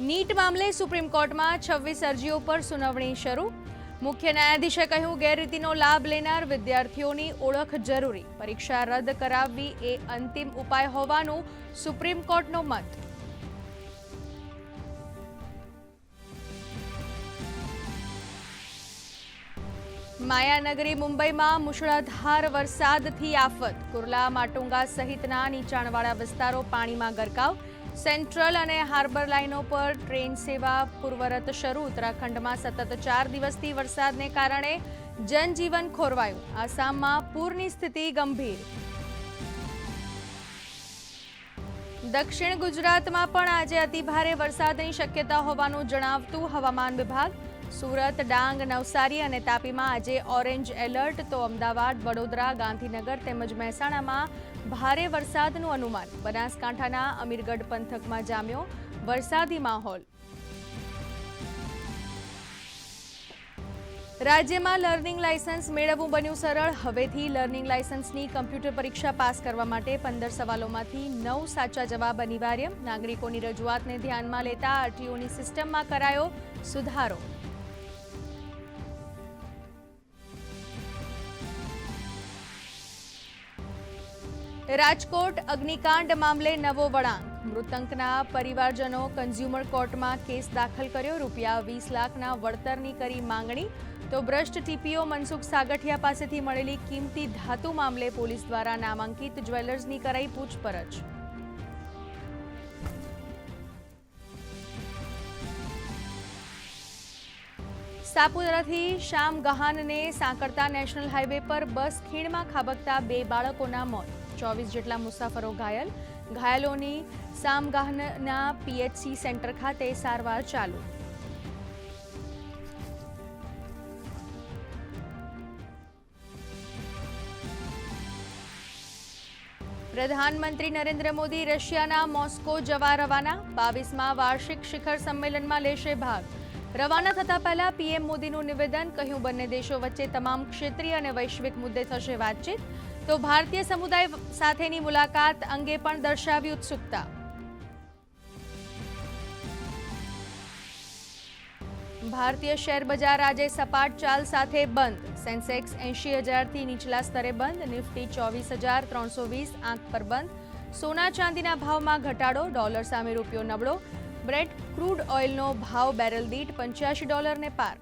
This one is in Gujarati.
નીટ મામલે સુપ્રીમ કોર્ટમાં છવ્વીસ અરજીઓ પર સુનાવણી શરૂ. મુખ્ય ન્યાયાધીશે કહ્યું, ગેરરીતિનો લાભ લેનાર વિદ્યાર્થીઓની ઓળખ જરૂરી. પરીક્ષા રદ કરાવવી એ અંતિમ ઉપાય હોવાનું સુપ્રીમ કોર્ટનો મત. માયાનગરી મુંબઈમાં મુશળધાર વરસાદથી આફત. કુર્લા, માટુંગા સહિતના નીચાણવાળા વિસ્તારો પાણીમાં ગરકાવ. સેન્ટ્રલ અને હાર્બર લાઇનો પર ટ્રેન સેવા પૂર્વરત શરૂ. ઉત્તરાખંડમાં સતત ચાર દિવસથી વરસાદને કારણે જનજીવન ખોરવાયું. આસામમાં પૂરની સ્થિતિ ગંભીર. દક્ષિણ ગુજરાતમાં પણ આજે અતિભારે વરસાદની શક્યતા હોવાનું જણાવતું હવામાન વિભાગ. સુરત, ડાંગ, નવસારી અને તાપીમાં આજે ઓરેન્જ એલર્ટ. તો અમદાવાદ, વડોદરા, ગાંધીનગર તેમજ મહેસાણામાં ભારે વરસાદનું અનુમાન. બનાસકાંઠાના અમીરગઢ પંથકમાં જામ્યો વરસાદી માહોલ. રાજ્યમાં લર્નિંગ લાયસન્સ મેળવવું બન્યું સરળ. હવેથી લર્નિંગ લાયસન્સની કમ્પ્યુટર પરીક્ષા પાસ કરવા માટે પંદર સવાલોમાંથી નવ સાચા જવાબ અનિવાર્ય. નાગરિકોની રજૂઆતને ધ્યાનમાં લેતા આરટીઓની સિસ્ટમમાં કરાયો સુધારો. રાજકોટ અગ્નિકાંડ મામલે નવો વળાંક. મૃતકના પરિવારજનો કન્ઝ્યુમર કોર્ટમાં કેસ દાખલ કર્યો. રૂપિયા વીસ લાખના વળતરની કરી માંગણી. તો ભ્રષ્ટ ટીપીઓ મનસુખ સાગઠિયા પાસેથી મળેલી કિંમતી ધાતુ મામલે પોલીસ દ્વારા નામાંકિત જ્વેલર્સની કરાઈ પૂછપરછ. સાપુતારાથી શામ ગહાનને સાંકળતા નેશનલ હાઈવે પર બસ ખીણમાં ખાબકતા બે બાળકોના મોત. ચોવીસ જેટલા મુસાફરો ઘાયલ. ઘાયલોની સામગાહનના પીએચસી સેન્ટર ખાતે સારવાર ચાલુ. પ્રધાનમંત્રી નરેન્દ્ર મોદી રશિયાના મોસ્કો જવા રવાના. બાવીસમાં વાર્ષિક શિખર સંમેલનમાં લેશે ભાગ. રવાના થતા પહેલા પીએમ મોદીનું નિવેદન, કહ્યું, બંને દેશો વચ્ચે તમામ ક્ષેત્રીય અને વૈશ્વિક મુદ્દે થશે વાતચીત. તો ભારતીય સમુદાય સાથેની મુલાકાત અંગે પણ દર્શાવી ઉત્સુકતા. ભારતીય શેર બજાર આજે સપાટ ચાલ સાથે બંધ. સેન્સેક્સ એંશી હજારથી નીચલા સ્તરે બંધ, નિફ્ટી ચોવીસ હજાર ત્રણસો વીસ આંક પર બંધ. સોના ચાંદીના ભાવમાં ઘટાડો, ડોલર સામે રૂપિયો નબળો. બ્રેડ ક્રૂડ ઓઇલનો ભાવ બેરલ દીઠ પંચ્યાસી ડોલરને પાર.